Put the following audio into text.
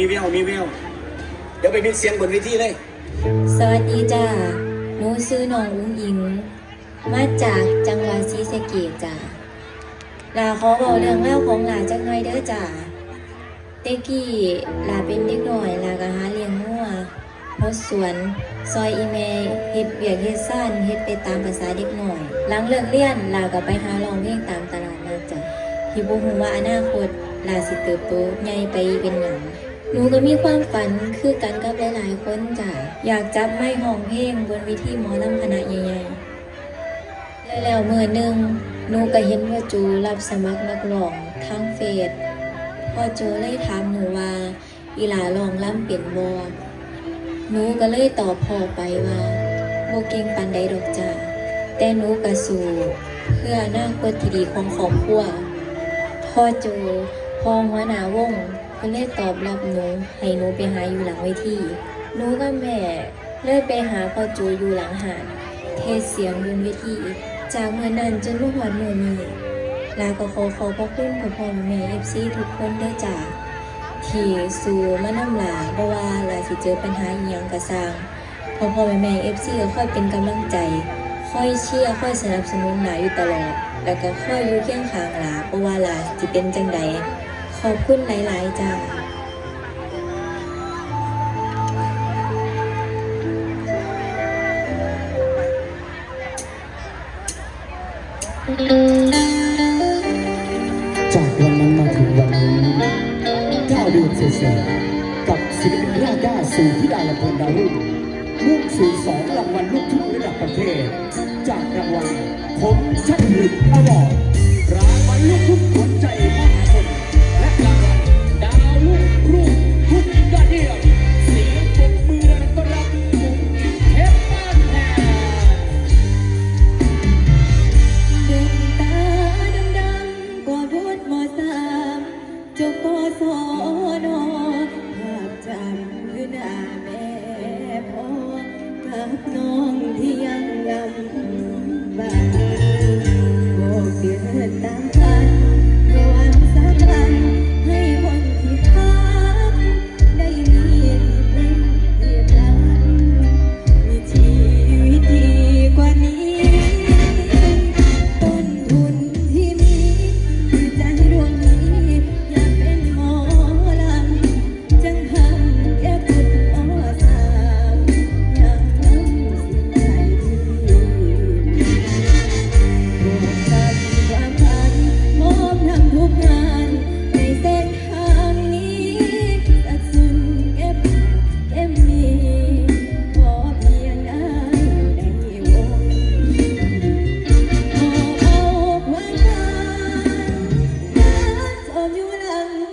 มีแววมีแววเดี๋ยวไปมิกเสียงบนเวทีเลย สวัสดีจ้าหนูซื้อน้องอุ้งอิง มาจากจังหวัดศรีสะเกษจ้าลาขอบอกเรื่องเล่าของหลาจังหน่อยเด้อจ้าเต็กกี้ลาเป็นเด็กหน่อยลาก็หาเลี้ยงงัวรถสวน ซอยอีเมเฮ็ดเบียกเฮ็ดซ่านเฮ็ดไปตามภาษาเด็กหน่อย หลังเลิกเรียนลาก็ไปหาร้องเพลงตามตลาดนัดจ้ะที่บ่ฮู้ว่าอนาคตลาสิเติบโตใหญ่ไปเป็นหยัง หนูก็มีความฝันคือกันกับหลายๆคนจ้ะอยากจับไม้ห้องเพลงบนวิธีหมอลำคณะใหญ่ๆแล้วแล้วมือหนึ่งหนูก็เห็นว่าจูรับสมัครนักร้องทางเฟซพ่อโจเลยถามหนูว่า อีหลาลองล่ำเป็นบ่หนูก็เลยตอบพ่อไปว่าโบเก่งปานใดดอกจ้ะแต่หนูก็สู้เพื่ออนาคตที่ดีของครอบครัวพ่อโจพ่อหัวหน้าวง ก็เลยตอบรับหนูให้หนูไปหาอยู่หลังเวทีหนูกับแม่เลยไปหาพ่อโจอยู่หลังหาดเทศเสียงบนเวทีจากเมื่อนั้นจนลูกหวันเมื่อนี้ลาก็ขอขอบพระคุณพ่อพ่อแม่เอฟซีทุกคนเด้จ้าที่สู่มาน้ำลาเพราะว่าลาสิเจอปัญหาอีหยังกระสร้างพ่อพ่อแม่แม่เอฟซีก็ค่อยเป็นกำลังใจ ค่อยเชียร์ค่อยสนับสนุนหลาอยู่ตลอด แล้วก็ค่อยอยู่เคียงข้างหลาเพราะว่าลาจะเป็นจังใด ขอบคุณหลาย ๆ จ้าจากวันนั้นมาถึงวันนี้เก้าเดือนเศษๆกับศิลปินรากด้าสู่ที่ดาลำเพลินดาวรุ่งมุ่งสู่สองรางวัลลูกทุ่งระดับประเทศ จากรางวัลผมชัดลึกอวอร์ดรางวัลลูกทุ่งขวัญใจมาช กน้องที่ยังลำบากบอกเดือนตาม walang